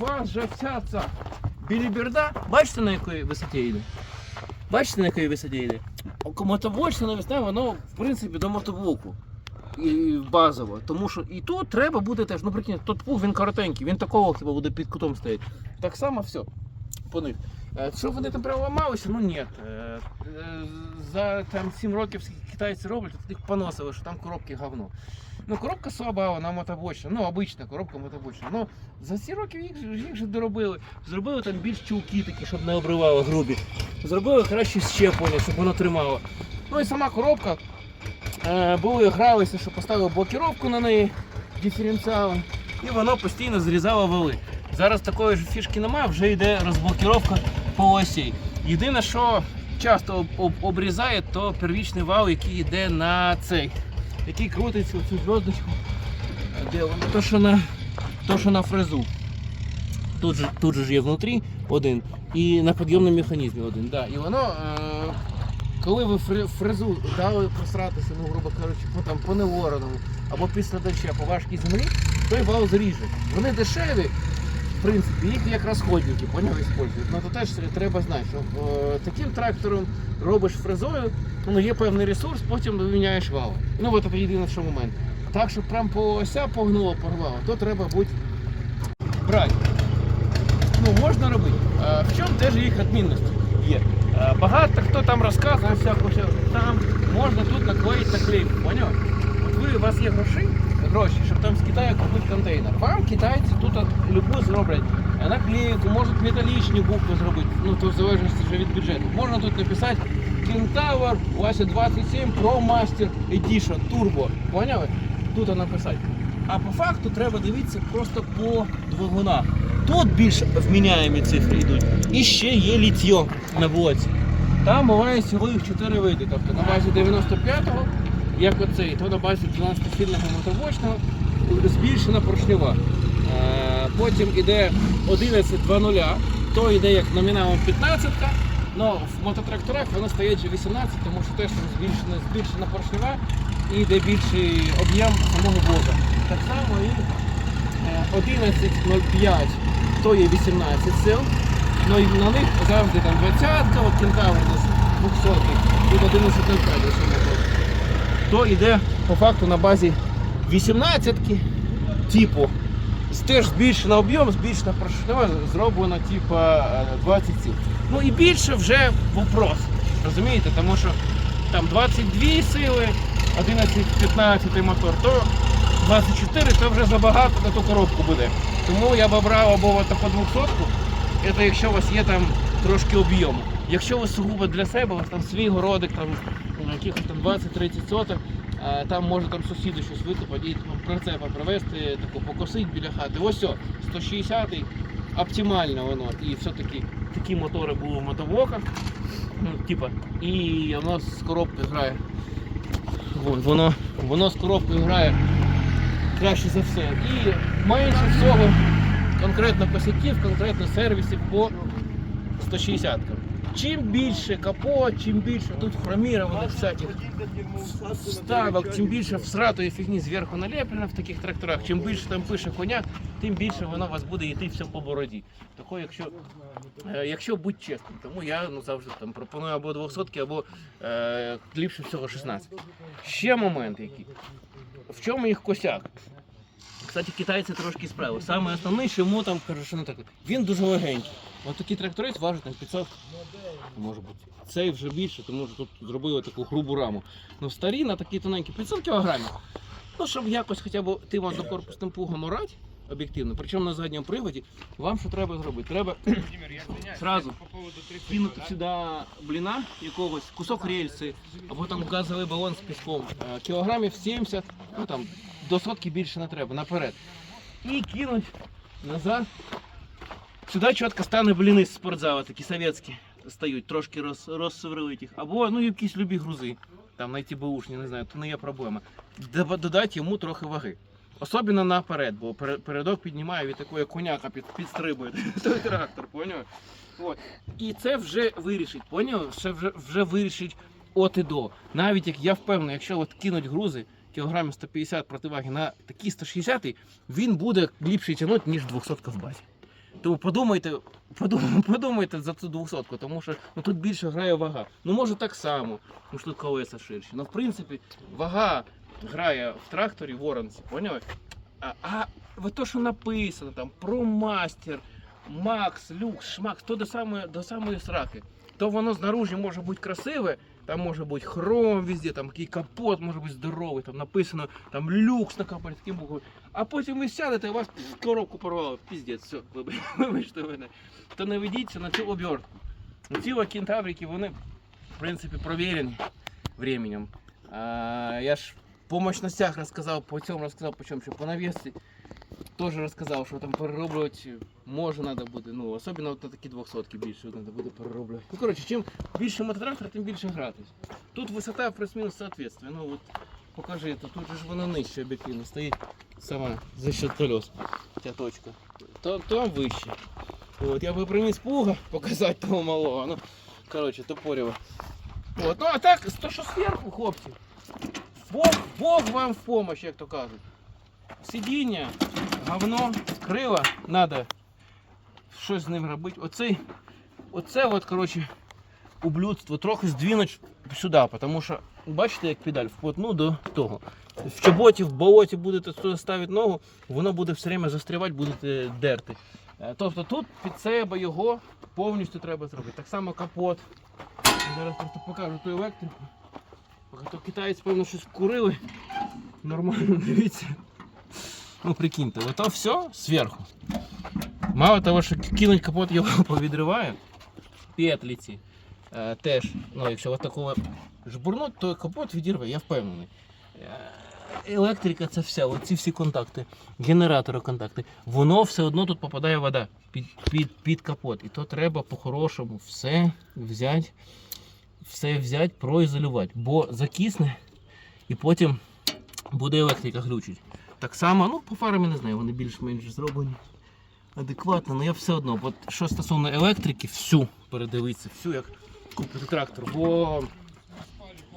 вас же вся ця біліберда, бачите на якій висоті йде? Бачите на якій висоті йде? Мотоблочна навісна, воно в принципі до мотоблоку. І базово. Тому що і тут треба буде теж, ну прикинь, тут пух він коротенький, він такого хіба буде під кутом стоїть. Так само все по них. Е, Що вони там прямо ламалися? Ну ні. Е, е, За там 7 років китайці роблять, от їх поносили, що там коробки говно. Ну, коробка слаба, вона мотобочна, ну, обична коробка мотобочна. Ну, за ці роки їх, їх же доробили. Зробили там більш чулки такі, щоб не обривало грубі. Зробили краще щеплення, щоб воно тримало. Ну і сама коробка. Е, були гралися, що поставили блокіровку на неї диференціалом, і воно постійно зрізало вали. Зараз такої ж фішки немає, вже йде розблокіровка по осі. Єдине, що часто об- об- обрізає, то первічний вал, який йде на цей, який крутиться цю зв'язочку. То, що на, то, що на фрезу. Тут же, тут же є внутрі один і на підйомному механізмі один. Да. І воно, е, коли ви фрезу дали просратися, ну, грубо кажучи, по, там, по невороному або після доща по важкій землі, той вал зріже. Вони дешеві, в принципі, їх як розходники, поняв, використовують. Ну то теж треба знати, що е, таким трактором робиш фрезою, ну є певний ресурс, потім міняєш вал. Ну от це єдиний що момент. Так, щоб прям по ося погнуло, порвало, то треба бути брати. Ну, можна робити. Е, В чому теж їх відмінності є? Е, Багато хто там розказує всяку, що там можна тут наклеїти наклейку, поняв? От ви, у вас є гроші, гроші, там з Китаю купити контейнер. Вам китайці тут любу зроблять наклейку, можуть металічні букви зробити, ну то в залежності вже від бюджету. Можна тут написати Kentaur у вас 27 Pro Master Edition Turbo. Поняли? Тут написати. А по факту треба дивитися просто по двигунах. Тут більш вміняємі цифри йдуть. І ще є літьо на блоці. Там буває всього їх 4 види. Тобто на базі 95-го, як оцей, то на базі 12-фільного мотобочного збільшена поршнева. Е, Потім іде 11.2.0, то йде як номіналом 15 але в мототракторах воно стоїть вже 18, тому що теж збільшена, збільшена поршнева і йде більший об'єм самого блока. Так само і е, 11.05 то є 18 сил. Ну і на них завжди там 20, от нас 200, тут 11.05 лише мотор. То йде по факту на базі 18 типу. Теж збільшена об'єм, збільшена поршнева, зроблено типу е, 20 сил. Ну і більше вже вопрос. Розумієте? Тому що там 22 сили, 11-15 мотор, то 24 це вже забагато на ту коробку буде. Тому я б брав або таку 200 це якщо у вас є там трошки об'єму. Якщо ви сугубо для себе, у вас там свій городик, там ну, якихось там 20-30 соток, там може там сусіди щось викопати і прицепа привезти, таку покосить біля хати. Ось все, 160-й, оптимально воно. І все-таки такі мотори були в мотоблоках. Ну, типа, і воно з коробкою грає. Вон, Воно, воно з коробкою грає краще за все. І менше всього конкретно косяків, конкретно сервісів по 160 -кам. Чим більше капо, чим більше тут хромірованих всяких вставок, чим більше всратої фігні зверху налеплено в таких тракторах, чим більше там пише коняк, тим більше воно у вас буде йти все по бороді. Тако, якщо, е, якщо бути чесним, тому я ну, завжди там пропоную або 200 або е, ліпше всього 16. Ще момент який. В чому їх косяк? Кстати, китайці трошки справили. Саме основний, що йому там що не так. Він дуже легенький. Ось такий тракторець важить там 500, може бути. Цей вже більше, тому що тут зробили таку грубу раму. Ну старі на такі тоненькі 500 кілограмів. Ну, щоб якось хоча б тим однокорпусним плугом орати, об'єктивно, причому на задньому приводі, вам що треба зробити? Треба 30 кинути сюди бліна якогось, кусок рельси, або там газовий балон з піском, е, кілограмів 70, ну там до сотки більше не треба, наперед. І кинуть назад. Сюди чітко стане бліни з спортзалу, такі совєтські стають, трошки роз, розсверлить їх. Або ну якісь любі грузи, там знайти бушні, не знаю, то не є проблема. Додати йому трохи ваги. Особливо наперед, бо пере- передок піднімає від такої коняка під, підстрибує той трактор, поняв? І це вже вирішить, поняв? Це вже, вже вирішить от і до. Навіть як я впевнений, якщо от кинуть грузи кілограмів 150 противаги на такі 160, він буде ліпше тягнути, ніж 200 в базі. Тому подумайте, подумайте, подумайте за цю 200, тому що ну, тут більше грає вага. Ну може так само, що тут колеса ширші. Ну в принципі, вага грає в тракторі воронці, поняли? А, а от то, що написано там про мастер, Макс, люкс, шмакс, то до самої, до самої сраки. То воно знаружі може бути красиве, там може бути хром везде, там який капот може бути здоровий, там написано там люкс на капоті, таким буквою. А потім ви сядете, і у вас коробку порвало, піздець, все, вибач- вибачте мене. То не ведіться на цю обертку. Ці кентаврики, вони, в принципі, провірені временем. А, я ж по мощностях розказав, по цьому розказав, по чому, що по навісці Теж розказав, що там перероблювати може треба буде. Ну, особливо от такі 200 більше треба буде перероблювати. Ну, коротше, чим більше мототрактор, тим більше гратись. Тут висота плюс-мінус соответствие. Ну, от покажи, то тут же ж вона нижче об'єктивно стоїть сама за счет колес. Ця точка. То, то вище. От, я би приніс пуга показати того малого. Ну, коротше, топорєво. От, ну а так, то що зверху, хлопці. Бог, Бог вам в помощь, як то кажуть. Сидіння, говно, крила, треба щось з ним робити. Оцей, оце от, коротше, ублюдство трохи здвинуть сюди, тому що бачите, як педаль вплотну до того. В чоботі, в болоті будете ставити ногу, воно буде все время застрівати, будете дерти. Е, Тобто тут під себе його повністю треба зробити. Так само капот. Зараз просто покажу ту електрику. То китаєць, певно, щось курили. Нормально, дивіться. Ну, прикиньте, ото все зверху. Мало того, що кинуть капот його повідриває, петлі ці е, теж, ну, якщо от такого жбурнуть, то капот відірве, я впевнений. Е, Електрика це все, оці всі контакти, генератори контакти, воно все одно тут попадає вода під, під, під капот. І то треба по-хорошому все взяти, все взяти, проізолювати, бо закисне і потім буде електрика глючить. Так само, ну по фарам я не знаю, вони більш-менш зроблені адекватно, але я все одно, от що стосовно електрики, всю передивитися, всю як купити трактор, бо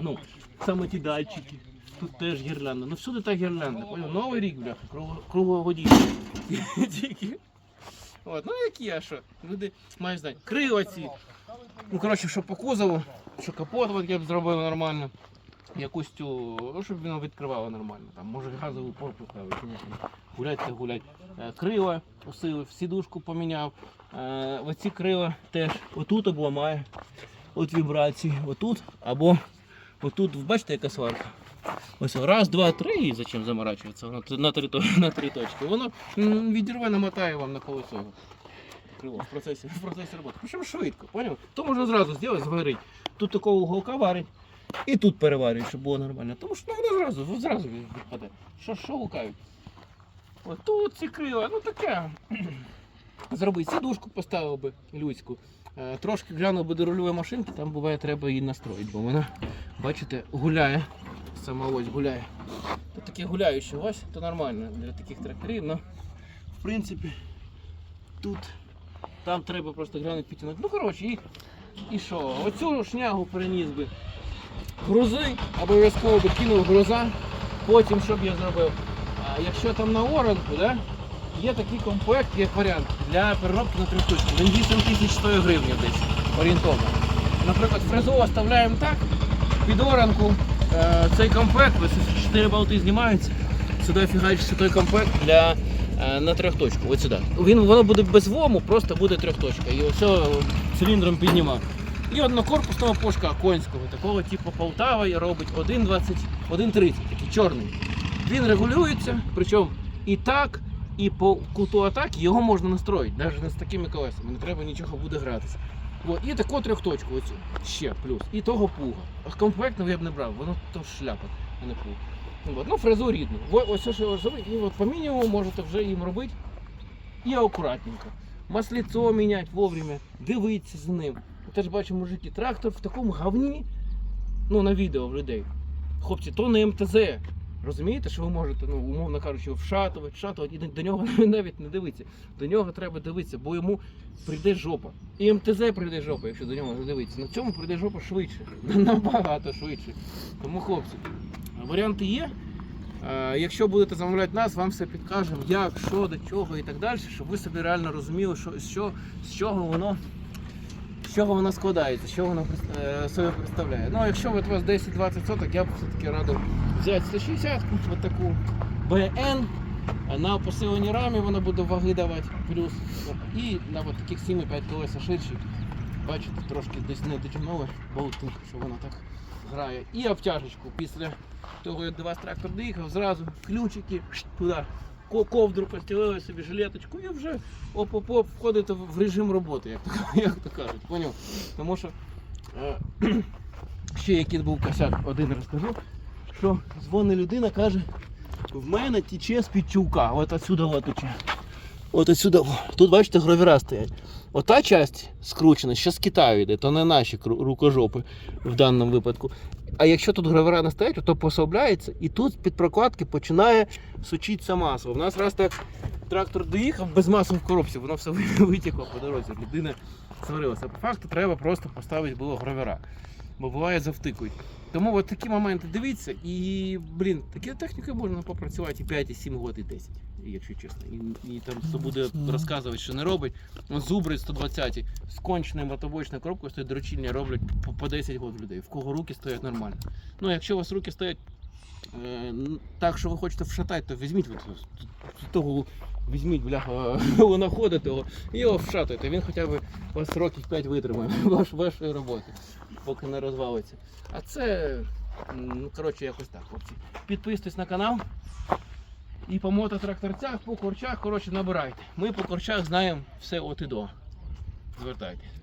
ну, саме ті датчики, тут теж гірлянда, ну всюди та гірлянда, поняв? Новий рік, бляха, кругло- круглогодічний. От, ну які я що, люди мають знати. Крила ці. Ну, коротше, що по кузову, що капот от я б зробив нормально. Якусь цю, ну, щоб воно відкривало нормально. Там, може газову порпу ставити, гулять та гулять. Е, Крила усилив, сідушку поміняв. Е, Оці крила теж отут обламає. От вібрації, отут або отут, бачите, яка сварка. Ось раз, два, три, і зачем заморачуватися на, на, три, на три точки. Воно відірве, намотає вам на колесо. Крило в процесі, в процесі роботи. Причому швидко, поняв? То можна зразу зробити, зварити. Тут такого уголка варить. І тут переварюють, щоб було нормально. Тому що ну, воно зразу, зразу відпаде. Що, що гукають? От тут ці крила, ну таке. Зроби сідушку поставив би людську. Е, Трошки глянув би до рульової машинки, там буває треба її настроїти, бо вона, бачите, гуляє. Сама ось гуляє. То таке гуляюче ось, то нормально для таких тракторів, але в принципі тут там треба просто глянути підтягнути. Ну коротше, і, і що? Оцю шнягу переніс би грузи, обов'язково би кинув груза, потім що б я зробив? А якщо там на оранку, да, є такий комплект, як варіант для переробки на трьохточку. Він 8100 гривень десь орієнтовно. Наприклад, фрезу оставляємо так, під оранку е, цей комплект, ось 4 болти знімаються, сюди фігачиться той комплект для е, на трьохточку. Ось сюди. Він, воно буде без вому, просто буде трьохточка. І все циліндром піднімав. І однокорпусного пошка конського, такого типу Полтава і робить 1,20, 1,30, такий чорний. Він регулюється, причому і так, і по куту атаки його можна настроїти, навіть з такими колесами, не треба нічого буде гратися. От, і таку трьохточку оцю, ще плюс. І того пуга. Комплектного я б не брав, воно то шляпа, а не пуга. От, ну, фрезу рідну. Ось що я і от по мінімуму можете вже їм робити. І акуратненько. Масліцо міняти вовремя, дивитися за ним. Теж бачу, мужики, трактор в такому говні, ну на відео в людей. Хлопці, то не МТЗ. Розумієте, що ви можете, ну, умовно кажучи, вшатувати, вшатувати, і до- нього навіть не дивитися. До нього треба дивитися, бо йому прийде жопа. І МТЗ прийде жопа, якщо до нього не дивитися. На цьому прийде жопа швидше. Набагато швидше. Тому, хлопці, варіанти є. Якщо будете замовляти нас, вам все підкажемо, як, що, до чого і так далі, щоб ви собі реально розуміли, що, що, з чого воно. З чого воно складається, що воно е, собі представляє. Ну, якщо от у вас 10-20 соток, я б все-таки радив взяти 160 от таку БН, на посиленій рамі вона буде ваги давати плюс. І на от таких 7,5 колеса ширші. Бачите, трошки десь не дотягнули болти, що воно так грає. І обтяжечку після того, як до вас трактор доїхав, зразу ключики туди, ковдру постілили собі, жилеточку і вже оп-оп-оп, входите в режим роботи, як то, як то кажуть. Поняв? Тому що е, ще який був косяк, один розкажу, що дзвонить людина, каже, в мене тече з-під чулка, от отсюда от тече. От отсюда, тут бачите, гравіра стоять. Ота часть скручена, ще з Китаю йде, то не наші рукожопи в даному випадку. А якщо тут гравера не стоять, то послабляється і тут під прокладки починає сучитися масло. У нас раз так трактор доїхав без масла в коробці, воно все витекло по дорозі. Людина сварилася. По факту треба просто поставити було гравера. Бо буває завтикують. Тому от такі моменти дивіться, і блін, такі техніки можна попрацювати і 5, і 7 років, і 10, якщо чесно. І, і там хто буде розказувати, що не робить. Зубри 120 з конченою мотобочною коробкою стоять доручільня роблять по, по 10 років людей. В кого руки стоять нормально. Ну, якщо у вас руки стоять е, так, що ви хочете вшатати, то візьміть от, того, візьміть, бляха, лунохода того і його вшатуйте. Він хоча б вас років 5 витримає ваш, вашої роботи, поки не розвалиться. А це, ну, коротше, якось так, хлопці. Підписуйтесь на канал. І по мототракторцях, по корчах, коротше, набирайте. Ми по корчах знаємо все от і до. Звертайтесь.